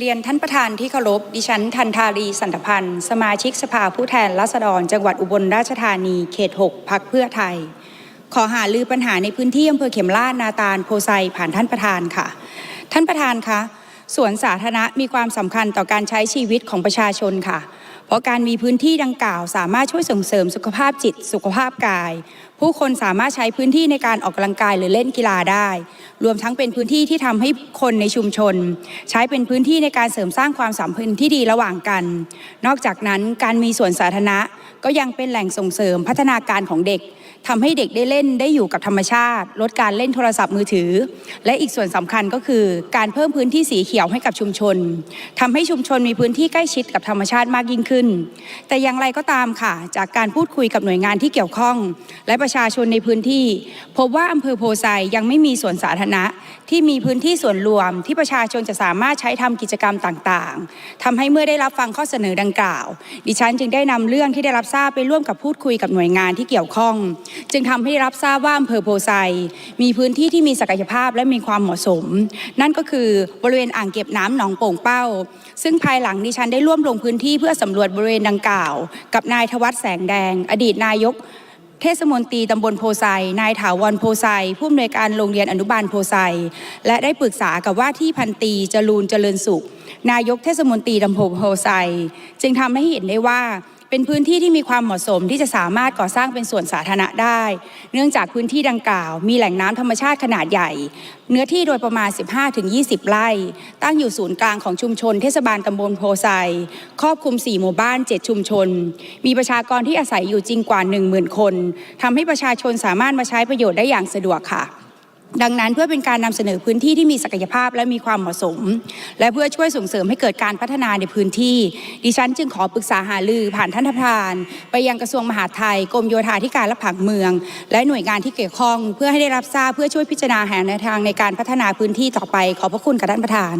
เรียนท่านประธานที่เคารพ ดิฉันทันทารีสันตพันธ์ สมาชิกสภาผู้แทนราษฎร จังหวัดอุบลราชธานี เขต 6พักเพื่อไทย ขอหาลือปัญหาในพื้นที่อำเภอเข็มลาดนาตาลโพไซผ่านท่านประธานค่ะ ท่านประธานคะ สวนสาธารณะมีความสำคัญต่อการใช้ชีวิตของประชาชนค่ะ เพราะการมีพื้นที่ดังกล่าว สามารถช่วยส่งเสริมสุขภาพจิต สุขภาพกาย ผู้คนสามารถใช้พื้นที่ในการออกกำลังกายหรือเล่นกีฬาได้ รวมทั้งเป็นพื้นที่ที่ทำให้คนในชุมชน ใช้เป็นพื้นที่ในการเสริมสร้างความสัมพันธ์ที่ดีระหว่างกัน นอกจากนั้นการมีสวนสาธารณะก็ยังเป็นแหล่งส่งเสริมพัฒนาการของเด็กทำให้เด็กได้เล่นได้อยู่กับธรรมชาติ ลดการเล่นโทรศัพท์มือถือ และอีกส่วนสำคัญก็คือ การเพิ่มพื้นที่สีเขียวียวให้กับชุมชนทำให้ชุมชนมีพื้นที่ใกล้ชิดกับธรรมชาติมากยิ่งขึ้น แต่อย่างไรก็ตามค่ะ จากการพูดคุยกับหน่วยงานที่เกี่ยวข้อง และประชาชนในพื้นที่ พบว่าอำเภอโพไซยังไม่มีสวนสาธารณะ ที่มีพื้นที่ส่วนรวม ที่ประชาชนจะสามารถใช้ทำกิจกรรมต่างๆทำให้เมื่อได้รับฟังข้อเสนอดังกล่าว ดิฉันจึงได้นำเรื่องที่ได้รับทราบไปร่วมกับพูดคุยกับหน่วยงานที่เกี่ยวข้อง จึงทำให้รับทราบว่าอำเภอโพไซมีพื้นที่ที่มีศักยภาพและมีความเหมาะสม นั่นก็คือบริเวณอ่างเก็บน้ำหนองโป่งเป้า ซึ่งภายหลังดิฉันได้ร่วมลงพื้นที่เพื่อสำรวจบริเวณดังกล่าว กับนายทวัฒน์แสงแดง อดีตนายก เทศมนตรีตำบลโพไซ นายถาวรโพไซ ผู้อำนวยการโรงเรียนอนุบาลโพไซ และได้ปรึกษากับว่าที่พันตีจรูนเจริญสุข นายกเทศมนตรีตำบลโพไซ จึงทำให้เห็นได้ว่า เป็นพื้นที่ที่มีความเหมาะสมที่จะสามารถก่อสร้างเป็นส่วนสาธารณะได้ เนื่องจากพื้นที่ดังกล่าว มีแหล่งน้ำธรรมชาติขนาดใหญ่ เนื้อที่โดยประมาณ 15-20 ไร่ ตั้งอยู่ศูนย์กลางของชุมชน เทศบาลตำบลโพไซ ครอบคลุม 4 หมู่บ้าน 7 ชุมชน มีประชากรที่อาศัยอยู่จริงกว่า 10,000 คนทำให้ประชาชนสามารถมาใช้ประโยชน์ได้อย่างสะดวกค่ะ ดังนั้นเพื่อเป็นการนำเสนอพื้นที่ที่มีศักยภาพและมีความเหมาะสม และเพื่อช่วยส่งเสริมให้เกิดการพัฒนาในพื้นที่ ดิฉันจึงขอปรึกษาหารือผ่านท่านประธาน ไปยังกระทรวงมหาดไทยกรมโยธาธิการและผังเมือง และหน่วยงานที่เกี่ยวข้อง เพื่อให้ได้รับทราบเพื่อช่วยพิจารณาหาแนวทางในการพัฒนาพื้นที่ต่อไป ขอบพระคุณกับท่านประธาน